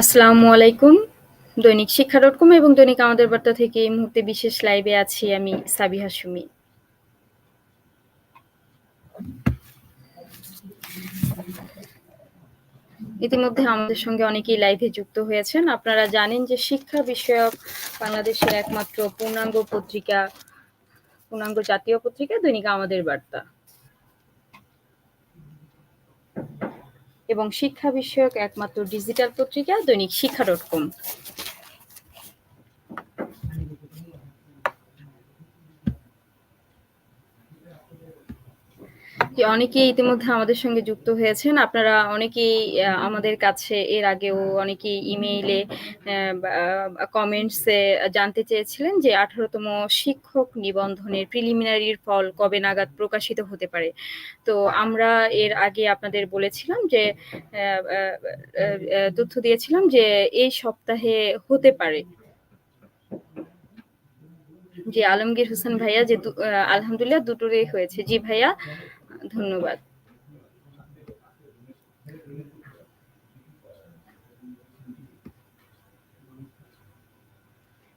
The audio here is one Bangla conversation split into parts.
আসসালামু আলাইকুম। দৈনিক শিক্ষা ডট কম এবং দৈনিক আমাদের বার্তা থেকে এই মুহূর্তে বিশেষ লাইভে আছি আমি সাবিহা সুমি। ইতিমধ্যে আমাদের সঙ্গে অনেকেই লাইভে যুক্ত হয়েছেন। আপনারা জানেন যে শিক্ষা বিষয়ক বাংলাদেশের একমাত্র পূর্ণাঙ্গ পত্রিকা, পূর্ণাঙ্গ জাতীয় পত্রিকা দৈনিক আমাদের বার্তা। এবং শিক্ষা বিষয়ক একমাত্র ডিজিটাল পত্রিকা দৈনিক শিক্ষা ডট কম। অনেকেই ইতিমধ্যে আমাদের সঙ্গে যুক্ত হয়েছেন। আপনারা অনেকেই আমাদের কাছে এর আগেও অনেকেই ইমেইলে কমেন্টসে জানতে চেয়েছিলেন যে আঠারোতম শিক্ষক নিবন্ধনের প্রিলিমিনারির ফল কবে নাগাদ প্রকাশিত হতে পারে। তো আমরা এর আগে আপনাদের বলেছিলাম যে তথ্য দিয়েছিলাম যে এই সপ্তাহে হতে পারে। জি, আলমগীর হোসেন ভাইয়া যে আলহামদুলিল্লাহ দুটোরই হয়েছে। জি ভাইয়া, ধন্যবাদ।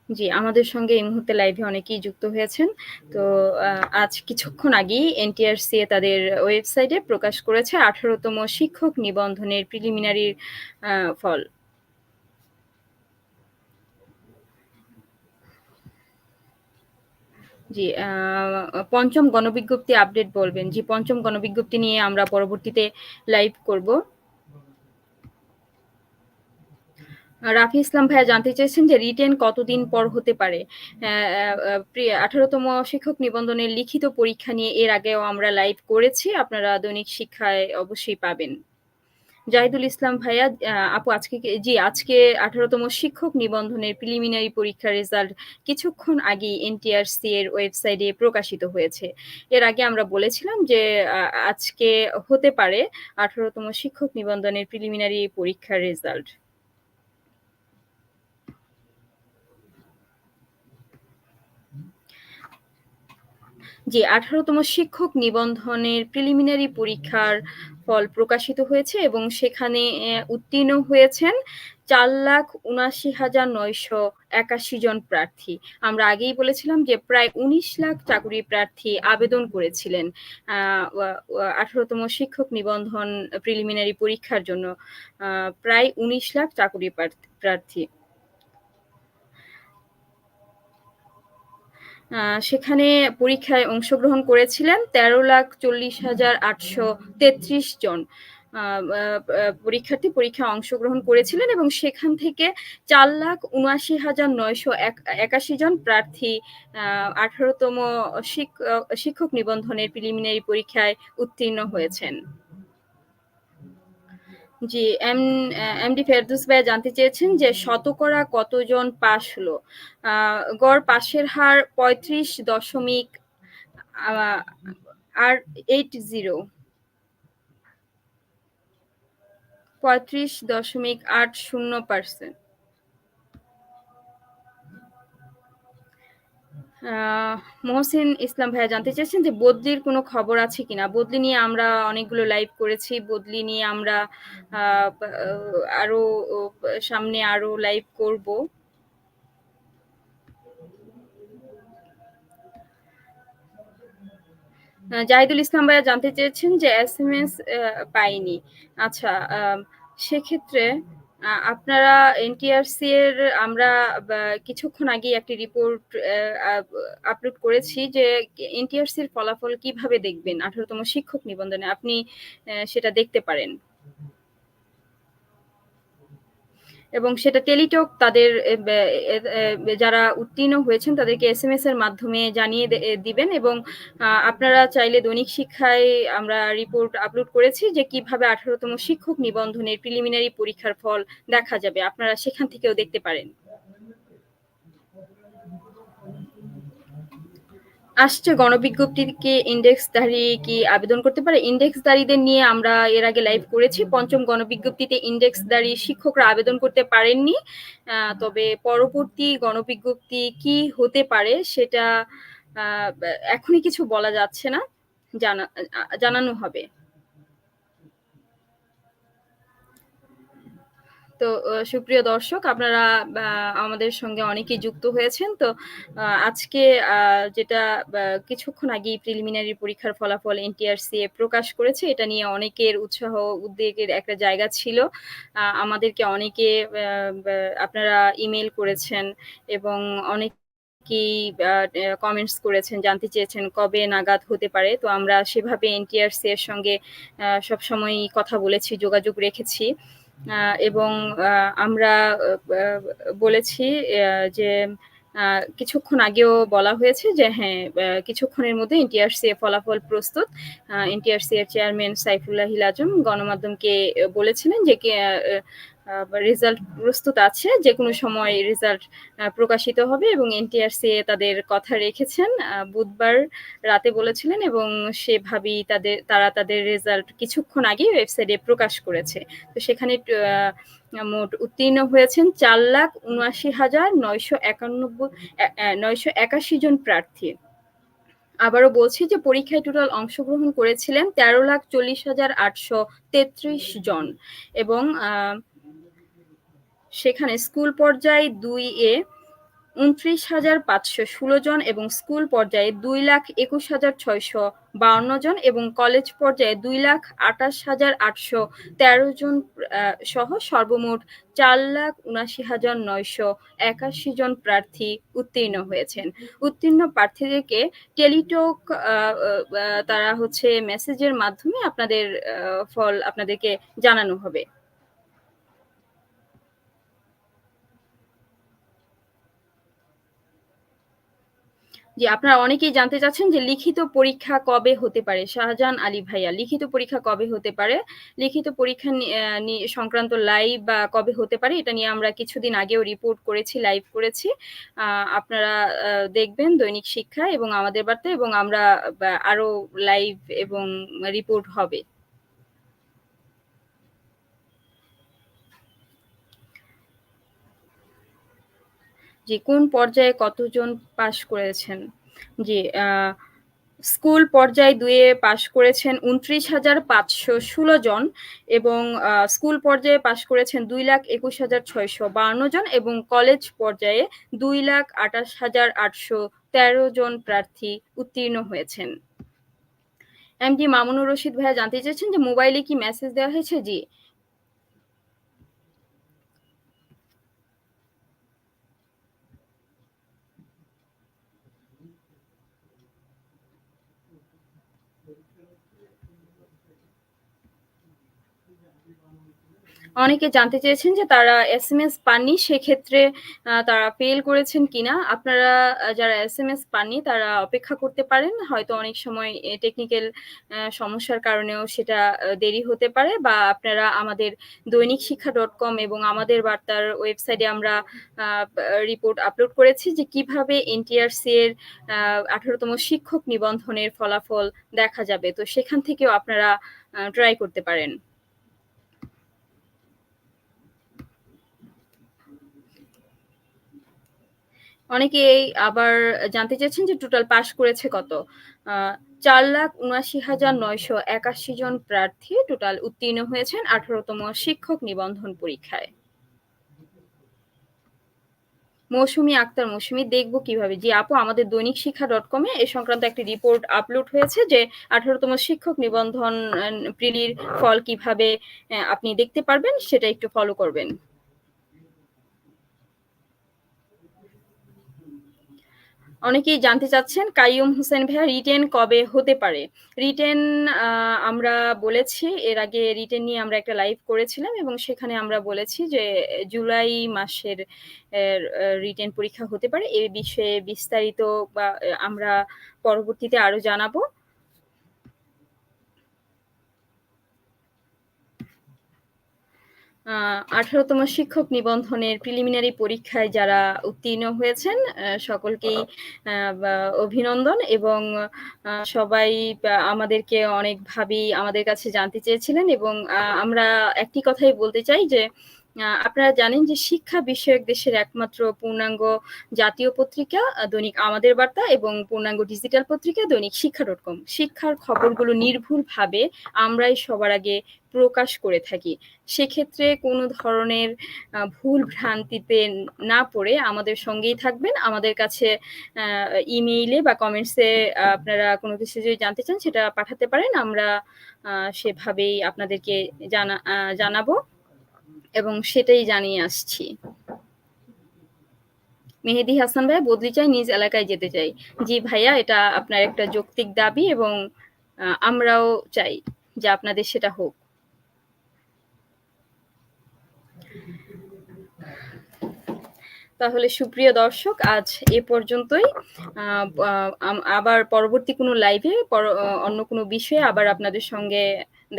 জি, আমাদের সঙ্গে এই মুহূর্তে লাইভে অনেকেই যুক্ত হয়েছেন। তো আজ কিছুক্ষণ আগেই এনটিআরসি তাদের ওয়েবসাইটে প্রকাশ করেছে আঠারোতম শিক্ষক নিবন্ধনের প্রিলিমিনারির ফল। জি, ৫ম গণবিজ্ঞপ্তি আপডেট বলবেন। জি, পঞ্চম গণবিজ্ঞপ্তি নিয়ে আমরা পরবর্তীতে লাইভ করব। রাফি ইসলাম ভাইয়া জানতে চেয়েছেন যে রিটেন কতদিন পর হতে পারে? অ্যা অ্যা অ্যা প্রি ১৮ তম শিক্ষক নিবন্ধনের লিখিত পরীক্ষা নিয়ে এর আগেও আমরা লাইভ করেছি। আপনারা দৈনিক শিক্ষায় অবশ্যই পাবেন। জাহিদুল ইসলাম ভাইয়া আপু আজকে জি, আজকে ১৮ তম শিক্ষক নিবন্ধনের প্রিলিমিনারি পরীক্ষার রেজাল্ট কিছুক্ষণ আগেই এনটিআরসি এর ওয়েবসাইটে প্রকাশিত হয়েছে। এর আগে আমরা বলেছিলাম যে আজকে হতে পারে আঠারোতম শিক্ষক নিবন্ধনের প্রিলিমিনারি পরীক্ষার রেজাল্ট। জি, আঠারোতম শিক্ষক নিবন্ধনের প্রিলিমিনারি পরীক্ষার ফল প্রকাশিত হয়েছে এবং সেখানে উত্তীর্ণ হয়েছেন ৪,৭৯,৯৮১ জন প্রার্থী। আমরা আগেই বলেছিলাম যে প্রায় ১৯ লাখ চাকুরি প্রার্থী আবেদন করেছিলেন আ ওয়া ওয়া ১৮ তম শিক্ষক নিবন্ধন প্রিলিমিনারি পরীক্ষার জন্য। প্রায় ১৯ লাখ চাকুরি প্রার্থী। সেখানে পরীক্ষায় অংশগ্রহণ করেছিলেন তেরো লাখ চল্লিশ হাজার আটশো তেত্রিশ জন পরীক্ষার্থী পরীক্ষায় অংশগ্রহণ করেছিলেন এবং সেখান থেকে ৪,৭৯,৯৮১ জন প্রার্থী আ ১৮ তম শিক অ শিক্ষক নিবন্ধনের প্রিলিমিনারি পরীক্ষায় উত্তীর্ণ হয়েছেন। জি, এম এমডি ফেরদুস ভাইয়া জানতে চেয়েছেন যে শতকরা কতজন পাস হলো? গড় পাসের হার ৩৫ দশমিক আর 80 ৩৫.৮০% আ মহসিন ইসলাম ভাইয়া জানতে চেয়েছেন যে বদলির কোনো খবর আছে কিনা? বদলি নিয়ে আমরা অনেকগুলো লাইভ করেছি। বদলি নিয়ে আমরা আরও সামনে আরও লাইভ করব। জাহিদুল ইসলাম ভাইয়া জানতে চেয়েছেন যে এসএমএস অ্যা পাইনি। আচ্ছা, সেক্ষেত্রে আপনারা এনটিআরসি এর আমরা কিছুক্ষণ আগে একটি রিপোর্ট আপলোড করেছি যে এনটিআরসি এর ফলাফল কীভাবে দেখবেন আঠারোতম শিক্ষক নিবন্ধনে আপনি সেটা দেখতে পারেন। এবং সেটা টেলিটক তাদের যারা উত্তীর্ণ হয়েছেন তাদেরকে এস এম এস এর মাধ্যমে জানিয়ে দিবেন এবং আপনারা চাইলে দৈনিক শিক্ষায় আমরা রিপোর্ট আপলোড করেছি যে কীভাবে আঠারোতম শিক্ষক নিবন্ধনের প্রিলিমিনারি পরীক্ষার ফল দেখা যাবে। আপনারা সেখান থেকেও দেখতে পারেন। আসছে গণবিজ্ঞপ্তিকে ইনডেক্সধারী কি আবেদন করতে পারে? ইন্ডেক্স ইনডেক্সধারীদের নিয়ে আমরা এর আগে লাইভ করেছি। পঞ্চম গণবিজ্ঞপ্তিতে ইন্ডেক্স ইনডেক্সধারী শিক্ষকরা আবেদন করতে পারেননি। তবে পরবর্তী গণবিজ্ঞপ্তি কি হতে পারে সেটা এখনই কিছু বলা যাচ্ছে না। জানা জানানো হবে। তো সুপ্রিয় দর্শক আপনারা আমাদের সঙ্গে অনেকেই যুক্ত হয়েছেন। তো আজকে যেটা কিছুক্ষণ আগেই প্রিলিমিনারি পরীক্ষার ফলাফল এনটিআরসি প্রকাশ করেছে। এটা নিয়ে অনেকের উৎসাহ উদ্বেগের একটা জায়গা ছিল। আমাদেরকে অনেকে আপনারা ইমেল করেছেন এবং অনেকেই আ এ কমেন্টস করেছেন, জানতে চেয়েছেন কবে নাগাদ হতে পারে। তো আমরা সেভাবে এনটিআরসি এর সঙ্গে আ সবসময়ই কথা বলেছি, যোগাযোগ রেখেছি। এবং আমরা বলেছি যে কিছুক্ষণ আগেও বলা হয়েছে যে হ্যাঁ, কিছুক্ষণের মধ্যে এনটিআরসি এর ফলাফল প্রস্তুত। এনটিআরসি এর চেয়ারম্যান সাইফুল্লাহ আজম গণমাধ্যমকে বলেছিলেন যে রেজাল্ট প্রস্তুত আছে। যে কোনো সময় রেজাল্ট প্রকাশিত হবে এবং এনটিআরসি তাদের কথা রেখেছেন। বুধবার রাতে বলেছিলেন এবং সেভাবেই তাদের তারা তাদের রেজাল্ট কিছুক্ষণ আগেই ওয়েবসাইটে প্রকাশ করেছে। তো সেখানে মোট উত্তীর্ণ হয়েছেন ৪,৭৯,৯৯১ এ নয়শো ৯৮১ জন প্রার্থী। আবারও বলছি যে পরীক্ষায় টোটাল অংশগ্রহণ করেছিলেন ১৩,৪০,৮৩৩ জন এবং আ সেখানে স্কুল পর্যায়ে দুই এ ২৯,৫১৬ জন এবং স্কুল পর্যায়ে ২,২১,৬৫২ জন এবং কলেজ পর্যায়ে ২,২৮,৮১৩ জন সহ সর্বমোট ৪,৭৯,৯৮১ জন প্রার্থী উত্তীর্ণ হয়েছেন। উত্তীর্ণ প্রার্থীদেরকে টেলিটক তারা হচ্ছে মেসেজের মাধ্যমে আপনাদের ফল আপনাদেরকে জানানো হবে। জি, আপনারা অনেকেই জানতে চাচ্ছেন যে লিখিত পরীক্ষা কবে হতে পারে? শাহজাহান আলী ভাইয়া, লিখিত পরীক্ষা কবে হতে পারে? লিখিত পরীক্ষা সংক্রান্ত লাইভ বা কবে হতে পারে? এটা নিয়ে আমরা কিছুদিন আগেও রিপোর্ট করেছি, লাইভ করেছি। আপনারা দেখবেন দৈনিক শিক্ষা এবং আমাদের বার্তা এবং আমরা আরও লাইভ এবং রিপোর্ট হবে। জি, কোন পর্যায়ে কতজন পাস করেছেন? আ স্কুল পর্যায়ে ২ এ পাস করেছেন ২৯,৫১৬ জন এবং স্কুল পর্যায়ে পাস করেছেন ২,২১,৬৫২ জন এবং কলেজ পর্যায়ে ২,২৮,৮১৩ জন প্রার্থী উত্তীর্ণ হয়েছেন। এমডি মামুনুর রশিদ ভাইয়া জানতে চেয়েছেন যে মোবাইলে কি মেসেজ দেওয়া হয়েছে? জি। অনেকে জানতে চেয়েছেন যে তারা এসএমএস পাননি, সেক্ষেত্রে তারা ফেইল করেছেন কিনা? আপনারা যারা এসএমএস পাননি, তারা অপেক্ষা করতে পারেন। হয়তো অনেক সময় টেকনিক্যাল সমস্যার কারণেও সেটা দেরি হতে পারে বা আপনারা আমাদের দৈনিক শিক্ষা ডট কম এবং আমাদের বার্তার ওয়েবসাইটে আমরা রিপোর্ট আপলোড করেছি যে কীভাবে এনটিআরসি এর আঠারোতম শিক্ষক নিবন্ধনের ফলাফল দেখা যাবে। তো সেখান থেকেও আপনারা ট্রাই করতে পারেন। অনেকেই আবার জানতে চেয়েছেন যে টোটাল পাস করেছে কত? চার লাখ উনআশি হাজার নয়শো একাশি জন প্রার্থী টোটাল উত্তীর্ণ হয়েছেন আঠারোতম শিক্ষক নিবন্ধন পরীক্ষায়। মৌসুমী আক্তার মৌসুমী, দেখব কীভাবে? জি আপু, আমাদের দৈনিক শিক্ষা ডটকম এ এ সংক্রান্ত একটি রিপোর্ট আপলোড হয়েছে যে আঠারোতম শিক্ষক নিবন্ধন প্রিলির ফল কীভাবে আপনি দেখতে পারবেন সেটা একটু ফলো করবেন। অনেকেই জানতে চাচ্ছেন কাইয়ুম হোসেন ভাইয়া রিটেন কবে হতে পারে? রিটেন আমরা বলেছি, এর আগে রিটেন নিয়ে আমরা একটা লাইভ করেছিলাম এবং সেখানে আমরা বলেছি যে, জুলাই মাসের রিটেন পরীক্ষা হতে পারে। এ বিষয়ে বিস্তারিত বা আমরা পরবর্তীতে আরও জানাব। আ ১৮ তম শিক্ষক নিবন্ধনের প্রিলিমিনারি পরীক্ষায় যারা উত্তীর্ণ হয়েছেন সকলকেই অভিনন্দন এবং সবাই আমাদেরকে আমাদেরকে অনেকভাবেই আমাদের কাছে জানতে চেয়েছিলেন এবং আমরা একটি কথাই বলতে চাই যে আপনারা জানেন যে শিক্ষা বিষয়ক দেশের একমাত্র পূর্ণাঙ্গ জাতীয় পত্রিকা দৈনিক আমাদের বার্তা এবং পূর্ণাঙ্গ ডিজিটাল পত্রিকা, দৈনিক শিক্ষা ডট কম। শিক্ষার খবরগুলো নির্ভুলভাবে আমরাই সবার আগে প্রকাশ করে থাকি। সেক্ষেত্রে কোনো ধরনের ভুল ভ্রান্তিতে না পড়ে আমাদের সঙ্গেই থাকবেন। আমাদের কাছে ইমেইলে বা কমেন্টসে আপনারা কোনো কিছু যদি জানতে চান সেটা পাঠাতে পারেন। আমরা সেভাবেই আপনাদেরকে জানা জানাব এবং সেটাই জানিয়ে আসছি। মেহেদি হাসান ভাইয়া বদলি চাই, নিজ এলাকায় যেতে চাই। জি ভাইয়া এটা আপনার একটা যৌক্তিক দাবি এবং আমরাও চাই যে আপনাদের সেটা হোক। তাহলে সুপ্রিয় দর্শক আজ এ পর্যন্তই। আবার পরবর্তী কোনো লাইভে অন্য কোনো বিষয়ে আবার আপনাদের সঙ্গে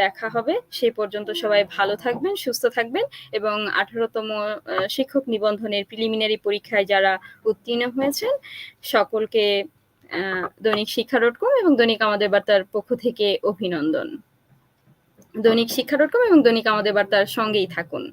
দেখা হবে। সে পর্যন্ত সবাই ভালো থাকবেন, সুস্থ থাকবেন এবং আঠারোতম শিক্ষক নিবন্ধনের প্রিলিমিনারি পরীক্ষায় যারা উত্তীর্ণ হয়েছেন সকলকে দৈনিক শিক্ষা ডট কম এবং দৈনিক আমাদের বার্তার পক্ষ থেকে অভিনন্দন। দৈনিক শিক্ষা ডট কম এবং দৈনিক আমাদের বার্তার সঙ্গেই থাকুন।